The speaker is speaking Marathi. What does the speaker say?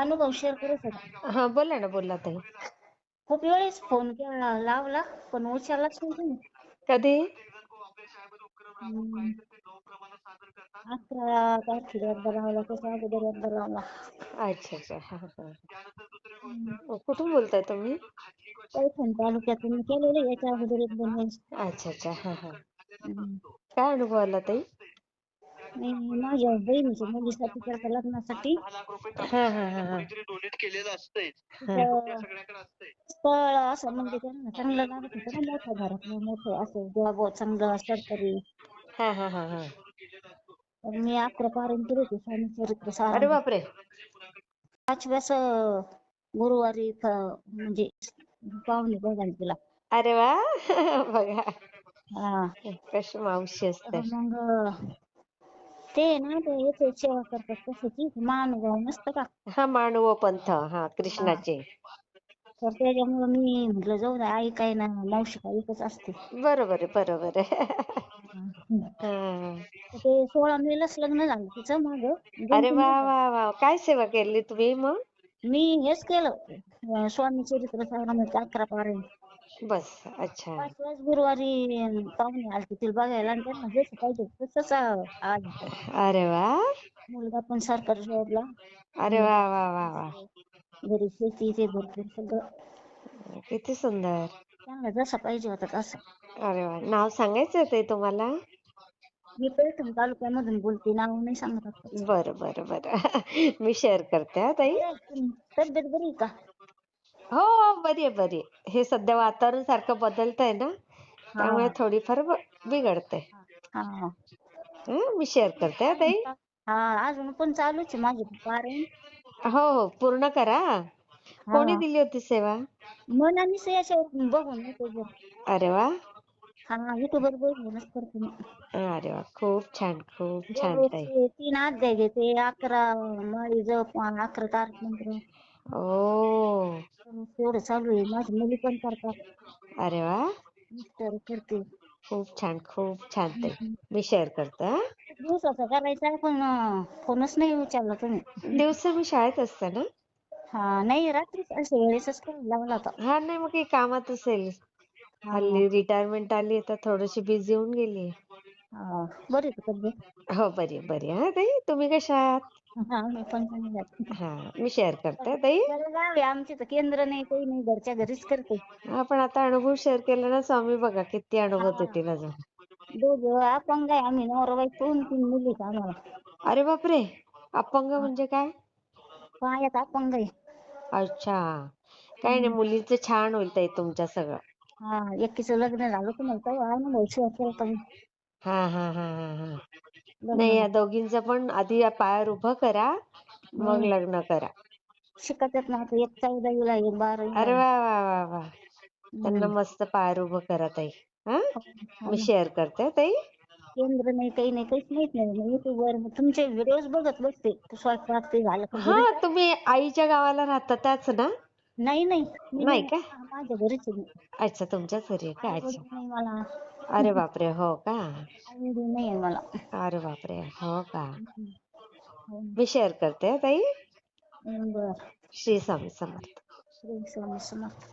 अनुभव शेअर करत होता हा बोला ना बोला ताई. खूप वेळेस फोन केला लावला पण उचललाच नाही. तुम्ही कधी? हम्म. अकरा तारखेला एकदा लावला त्याच्या अगोदर एकदा लावला. अच्छा अच्छा. हा हा कुठून बोलताय तुम्ही? पैठण तालुक्यातून केलेलं याच्या अगोदर एक दोन वेळेस. अच्छा अच्छा. हा हा. हम्म. काय अनुभव आला ताई? माझ्या बहिणीच्या मुलीसाठी त्याच्या लग्नासाठी. हा हा हा हा. स्थळ असं म्हणजे त्यांना चांगलं लागत होतं ना मोठं घरातलं मोठं असं जॉब चांगलं सरकारी. हा हा हा हा. तर मी अकरा पारायण केले होते स्वामी चरित्र सारा. अरे बापरे. पाचव्याच गुरुवारी फ- म्हणजे पाहुणे बघायला तिला अरे वा. बघा. हा. कशी मावशी असते. मग ते ना ते याचे सेवा करतात कशाची महानुभाव नसतं का हा मानव पंथ हा कृष्णाचे. तर त्याच्यामुळे मी म्हटलं जाऊ दे आई काय ना मावशी काय एकच असते. बरोबर आहे बरोबर आहे. हा. तर ते सोळा मेलाच लग्न झालं तिचं माग. अरे वा वा वा. काय सेवा केली तुम्ही मग? मी हेच केलं. अं, स्वामी चरित्र सारामृत अकरा पारायण बस अच्छा. पाचव्याच गुरुवारी पाहुणे आलते तिला बघायला आणि त्यांना जसं पाहिजे तसंच आलं. अरे वा. मुलगा पण सरकारी जॉबला अरे वा वा वा वा. घरी शेती ते भरपूर सगळं. किती सुंदर. त्यांना जसं पाहिजे होतं तसं. अरे वा. नाव सांगायचं ते तुम्हाला? मी पैठण तालुक्यामधून बोलते नाव नाही सांगत. आता. बरं बरं बरं. मी शेअर करते हा ताई. तब्येत बरी आहे का? हो हो बरी आहे बरी आहे. हे सध्या वातावरण सारखं बदलतंय ना त्यामुळे थोडीफार बिघडते हा. मी शेअर करते हा ताई. हा अजून पण चालूच आहे माझे पारायण हो हो पूर्ण करा. कोणी दिली होती सेवा? मनानेच याच्यावर बघून युट्यूबवर अरे वा. हा युट्यूबवर बघूनच करते मी. अरे वा खूप छान खूप छान ताई. दररोजचे तीन अध्याय घेते अकरा माळी जप अकरा मंत्र ओ. तेवढं चालू आहे. माझी मुली पण करतात. अरे वा. मिस्टर करते. खूप छान खूप छान ताई. मी शेअर करते हा. दिवसाचा करायचा पण अं, फोनच नाही उचलला तुम्ही. दिवसा मी शाळेत असते ना? हा नाही रात्री अशा वेळेसच करायला लावला होता. हा नाही मग काही कामात असेल. हल्ली रिटायरमेंट आली तर थोडीशी बिझी होऊन गेली हा बरी आहे का तब्येत? हो बरी आहे, बरी आहे. हा ताई. तुम्ही कशा आहात? हा मी पण. हा मी शेअर करते ताई. आहे आमचे तर केंद्र नाही काही नाही घरच्या घरीच करते. आपण आता अनुभव शेअर केला ना स्वामी बघा किती अनुभव. देतील अजून. दोघं अपंग आहे आम्ही नवरा बायको दोन तीन मुली आहेत आम्हाला. अरे बापरे! अपंग म्हणजे काय? पायात अपंग आहे. अच्छा. काय नाही मुलीचं छान होईल ताई तुमच्या सगळं. हा एकीचं लग्न झालं तुम्हाला तेव्हा अनुभव शेअर केला मी हा हा हा हा हा. नाही या दोघींचं पण आधी या पायावर उभं करा मग. लग्न करा. शिकत आहेत ना आता एक चौदावीला एक अरे. वा वा वा वा. त्यांना. मस्त पायावर उभं करा ताई. हा? हो मी ना. शेअर करते हा, ताई. केंद्र नाही काही नाही काहीच माहीत नाही. मग युट्यूबवर मग तुमचे व्हिडिओज बघत बसते. स्वयंपाक ते झालं का हा घरी तुम्ही आईच्या गावाला राहता त्याच ना? नाही नाही. नाही का? हा, माझ्या घरीच आहे मी. अच्छा तुमच्याच घरी आहे का? अच्छा. वडील नाही मला. अरे बापरे हो का? नाही आहे मला. अरे बापरे हो का? हो. मी शेअर करते हा, ताई. बर. श्री स्वामी समर्थ. श्री स्वामी समर्थ.